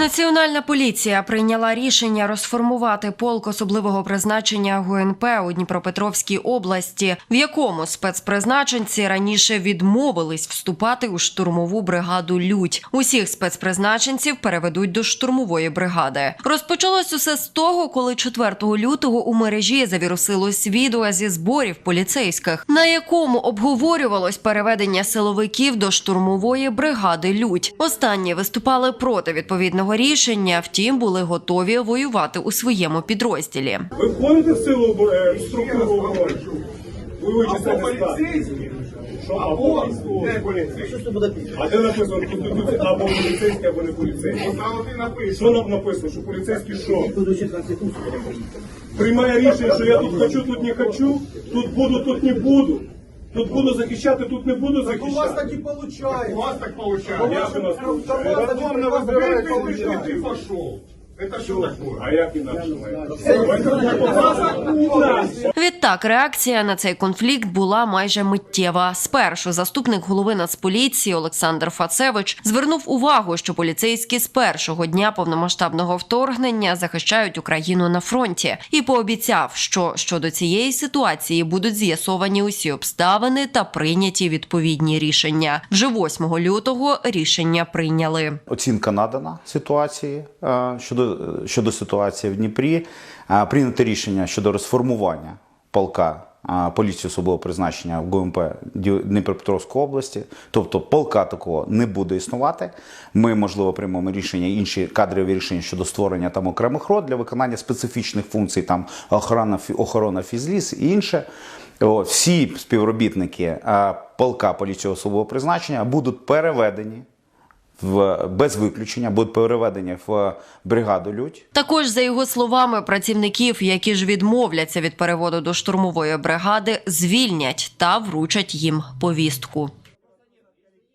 Національна поліція прийняла рішення розформувати полк особливого призначення ГУНП у Дніпропетровській області, в якому спецпризначенці раніше відмовились вступати у штурмову бригаду Людь. Усіх спецпризначенців переведуть до штурмової бригади. Розпочалось усе з того, коли 4 лютого у мережі завірусилось відео зі зборів поліцейських, на якому обговорювалось переведення силовиків до штурмової бригади Людь. Останні виступали проти відповідного рішення, втім були готові воювати у своєму підрозділі. Ви входите в силу е, в структуру оборони? Ви. Що або військовий? А де написано в Конституції або поліцейський, або не поліцейський? Що нам написано, що поліцейський що? Приймає рішення, що я тут хочу, тут не хочу, тут буду, тут не буду. Тут буду захищати, тут не буду У вас захищати. так и получается. У вас так получается. Як у нас У получається? вас так и Ты, получается. ты, ты пошел. Это что такое? А як інакше має? Відтак, реакція на цей конфлікт була майже миттєва. Спершу заступник голови Нацполіції Олександр Фацевич звернув увагу, що поліцейські з першого дня повномасштабного вторгнення захищають Україну на фронті, і пообіцяв, що щодо цієї ситуації будуть з'ясовані усі обставини та прийняті відповідні рішення. Вже 8 лютого рішення прийняли. Оцінка надана ситуації е, щодо, щодо ситуації в Дніпрі. Е, Прийнято рішення щодо розформування полка поліції особливого призначення в ГУМП Дніпропетровської області. Тобто полка такого не буде існувати. Ми, можливо, приймемо рішення, інші кадрові рішення щодо створення там окремих рот для виконання специфічних функцій, там охорона, охорона фізліс і інше. О, Всі співробітники полка поліції особливого призначення будуть переведені в без виключення будуть переведені в бригаду Людь. Також, за його словами, працівників, які ж відмовляться від переводу до штурмової бригади, звільнять та вручать їм повістку.